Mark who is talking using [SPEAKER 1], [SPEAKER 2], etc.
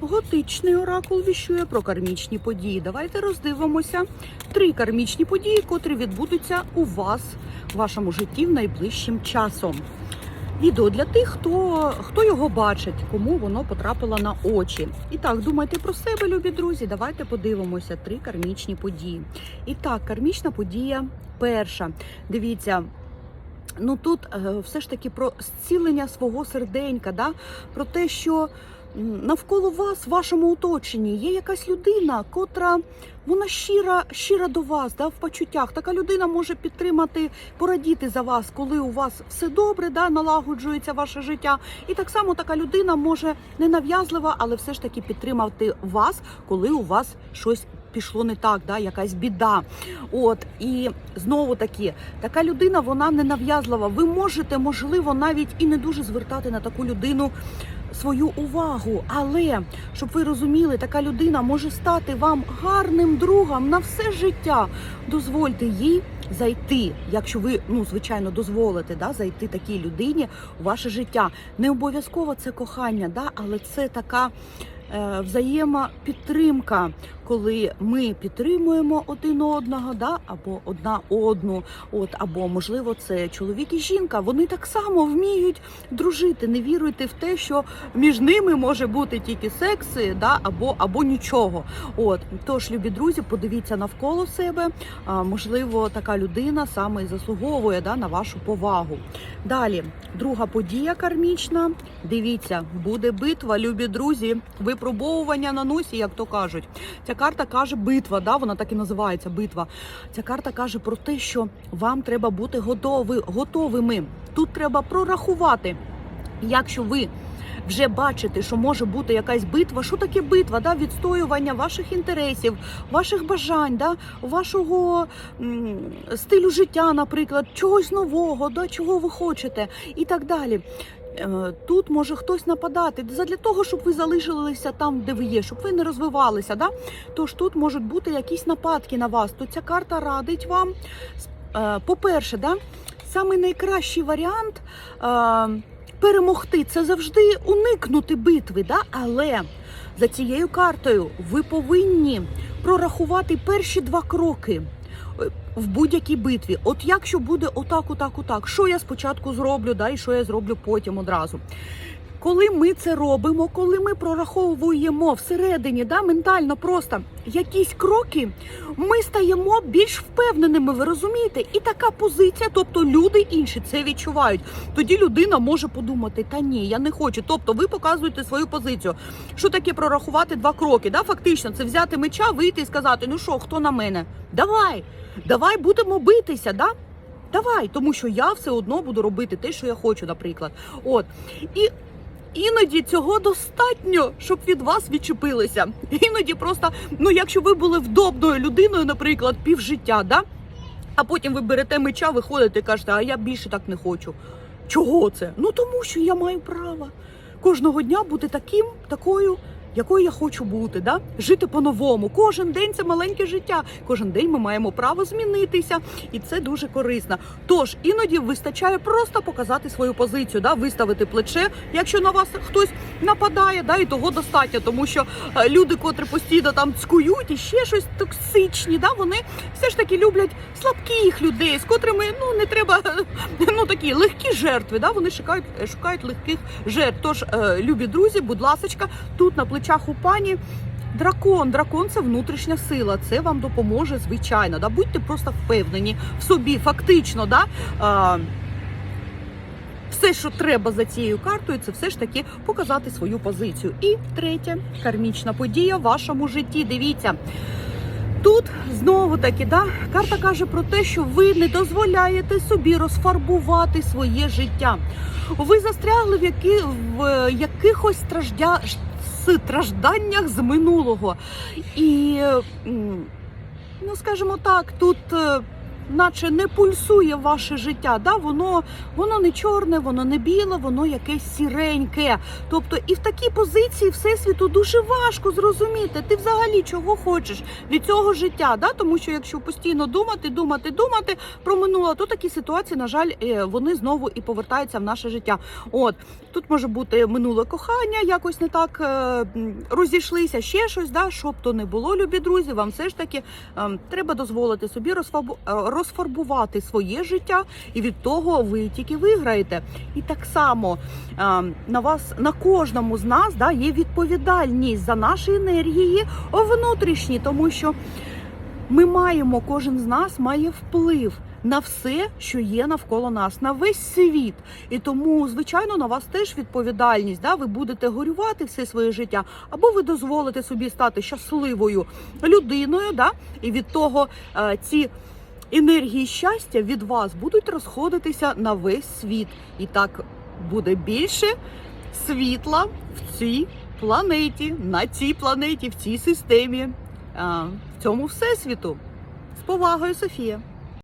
[SPEAKER 1] готичний оракул віщує про кармічні події. Давайте роздивимося три кармічні події, котрі відбудуться у вас в вашому житті в найближчим часом. Відео для тих, хто, хто його бачить, кому воно потрапило на очі. І так, думайте про себе, любі друзі. Давайте подивимося три кармічні події. І так, кармічна подія перша. Дивіться. Ну тут е, все ж таки про зцілення свого серденька, да? про те, що навколо вас, в вашому оточенні, є якась людина, котра вона щира, щира до вас, да, в почуттях. Така людина може підтримати, порадіти за вас, коли у вас все добре, да, налагоджується ваше життя. І так само така людина може ненав'язлива, але все ж таки підтримати вас, коли у вас щось. Пішло не так, да, якась біда. От і знову таки, така людина, вона не нав'язлива. Ви можете, можливо, навіть і не дуже звертати на таку людину свою увагу. Але щоб ви розуміли, така людина може стати вам гарним другом на все життя. Дозвольте їй зайти, якщо ви ну звичайно дозволите да, зайти такій людині у ваше життя. Не обов'язково це кохання, да, але це така. е, Взаємопідтримка, коли ми підтримуємо один одного, да, або одна одну, от або можливо це чоловік і жінка. Вони так само вміють дружити. Не віруйте в те, що між ними може бути тільки секси, да, або або нічого. От тож, любі друзі, подивіться навколо себе. А, можливо, така людина саме і заслуговує да, на вашу повагу. Далі, друга подія кармічна. Дивіться, буде битва, любі друзі, випробовування на носі, як то кажуть. Ця карта каже битва, да, вона так і називається битва. Ця карта каже про те, що вам треба бути готові, готовими. Тут треба прорахувати. Якщо ви вже бачите, що може бути якась битва, що таке битва? Да? Відстоювання ваших інтересів, ваших бажань, да? вашого м, стилю життя, наприклад, чогось нового, да? чого ви хочете, і так далі. Е, Тут може хтось нападати для того, щоб ви залишилися там, де ви є, щоб ви не розвивалися. Да? Тож тут можуть бути якісь нападки на вас. То ця карта радить вам. е, По-перше, да? саме найкращий варіант. е, перемогти це завжди уникнути битви, да? але за цією картою ви повинні прорахувати перші два кроки. В будь-якій битві, от якщо буде отак, отак, отак, що я спочатку зроблю, да, і що я зроблю потім одразу. Коли ми це робимо, коли ми прораховуємо всередині, да, ментально просто якісь кроки, ми стаємо більш впевненими, ви розумієте? І така позиція, тобто люди інші це відчувають. Тоді людина може подумати, та ні, я не хочу. Тобто ви показуєте свою позицію. Що таке прорахувати два кроки? Да? Фактично, це взяти меча, вийти і сказати: ну що, хто на мене? Давай, давай будемо битися, да? Давай, тому що я все одно буду робити те, що я хочу, наприклад. От. І Іноді цього достатньо, щоб від вас відчепилися. Іноді просто, ну якщо ви були вдобною людиною, наприклад, півжиття, да? а потім ви берете меча, виходите і кажете, а я більше так не хочу. Чого це? Ну тому що я маю право кожного дня бути таким, такою, якою я хочу бути, да? жити по-новому. Кожен день це маленьке життя. Кожен день ми маємо право змінитися, і це дуже корисно. Тож іноді вистачає просто показати свою позицію, да? виставити плече, якщо на вас хтось нападає, да? і того достатньо, тому що е, люди, котрі постійно там цкують і ще щось токсичні, да? вони все ж таки люблять слабких людей, з котрими ну не треба ну такі легкі жертви. Да? Вони шукають, шукають легких жертв. Тож, е, любі друзі, будь ласочка, тут на плечах у пані. Дракон, дракон це внутрішня сила. Це вам допоможе, звичайно. Да? Будьте просто впевнені в собі, фактично, да? А, все, що треба за цією картою, це все ж таки показати свою позицію. І третя кармічна подія в вашому житті. Дивіться. Тут знову таки, да, карта каже про те, що ви не дозволяєте собі розфарбувати своє життя. Ви застрягли в, які, в якихось страждя, стражданнях з минулого. І, ну скажімо так, тут. Наче не пульсує ваше життя. Да? Воно, воно не чорне, воно не біле, воно якесь сіреньке. Тобто, і в такій позиції всесвіту дуже важко зрозуміти, ти взагалі чого хочеш від цього життя. Да? Тому що якщо постійно думати, думати, думати про минуле, то такі ситуації, на жаль, е, вони знову і повертаються в наше життя. От тут може бути минуле кохання, якось не так е, розійшлися, ще щось, да, щоб то не було, любі друзі. Вам все ж таки е, треба дозволити собі розфабу- е, розфарбувати своє життя, і від того ви тільки виграєте. І так само на вас, на кожному з нас, да, є відповідальність за наші енергії внутрішні, тому що ми маємо, кожен з нас має вплив на все, що є навколо нас, на весь світ. І тому, звичайно, на вас теж відповідальність. Да? Ви будете горювати все своє життя, або ви дозволите собі стати щасливою людиною, да? і від того е, ці. Енергії щастя від вас будуть розходитися на весь світ, і так буде більше світла в цій планеті, на цій планеті, в цій системі, в цьому всесвіту. З повагою, Софія.